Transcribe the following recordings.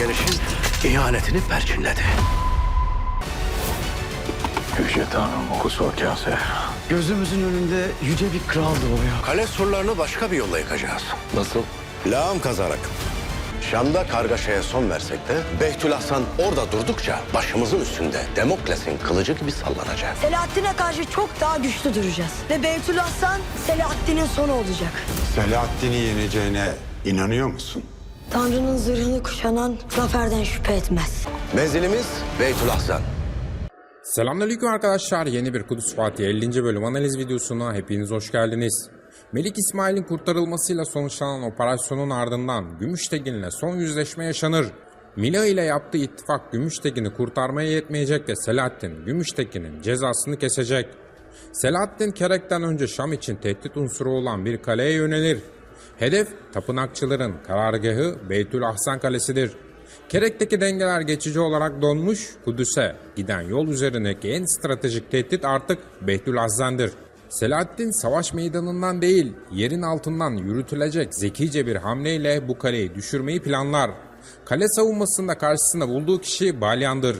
gelişin ihanetini perçinledi. Yüce Tanrım okusu o kase. Gözümüzün önünde yüce bir kral doğuyor. Kale surlarını başka bir yolla yıkacağız. Nasıl? Lağım kazarak. Şam'da kargaşaya son versek de Behtül Hasan orada durdukça başımızın üstünde Demokles'in kılıcı gibi sallanacak. Selahattin'e karşı çok daha güçlü duracağız. Ve Beytül Hasan Selahattin'in sonu olacak. Selahattin'i yeneceğine inanıyor musun? Tanrı'nın zırhını kuşanan zaferden şüphe etmez. Menzilimiz Beytül Hasan. Selamünaleyküm arkadaşlar. Yeni bir Kudüs Fatih 50. bölüm analiz videosuna hepiniz hoş geldiniz. Melik İsmail'in kurtarılmasıyla sonuçlanan operasyonun ardından Gümüştekin'le son yüzleşme yaşanır. Mila ile yaptığı ittifak Gümüştekin'i kurtarmaya yetmeyecek ve Selahattin Gümüştekin'in cezasını kesecek. Selahattin Kerek'ten önce Şam için tehdit unsuru olan bir kaleye yönelir. Hedef tapınakçıların karargahı Beytül Ahsan Kalesi'dir. Kerek'teki dengeler geçici olarak donmuş, Kudüs'e giden yol üzerindeki en stratejik tehdit artık Beytül Azzan'dır. Selahaddin savaş meydanından değil, yerin altından yürütülecek zekice bir hamleyle bu kaleyi düşürmeyi planlar. Kale savunmasında karşısında bulduğu kişi Balyan'dır.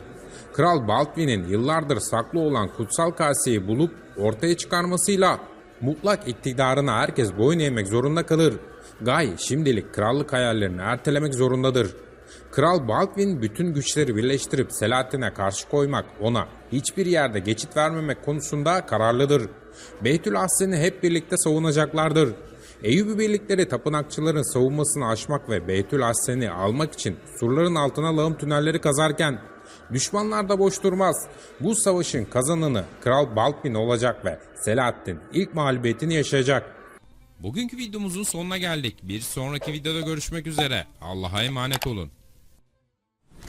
Kral Baldwin'in yıllardır saklı olan kutsal kaseyi bulup ortaya çıkarmasıyla mutlak iktidarına herkes boyun eğmek zorunda kalır. Guy şimdilik krallık hayallerini ertelemek zorundadır. Kral Baldwin bütün güçleri birleştirip Selahattin'e karşı koymak, ona hiçbir yerde geçit vermemek konusunda kararlıdır. Beytül Ahsen'i hep birlikte savunacaklardır. Eyyubi birlikleri tapınakçıların savunmasını aşmak ve Beytül Ahsen'i almak için surların altına lağım tünelleri kazarken düşmanlar da boş durmaz. Bu savaşın kazananı Kral Baldwin olacak ve Selahattin ilk mağlubiyetini yaşayacak. Bugünkü videomuzun sonuna geldik. Bir sonraki videoda görüşmek üzere. Allah'a emanet olun.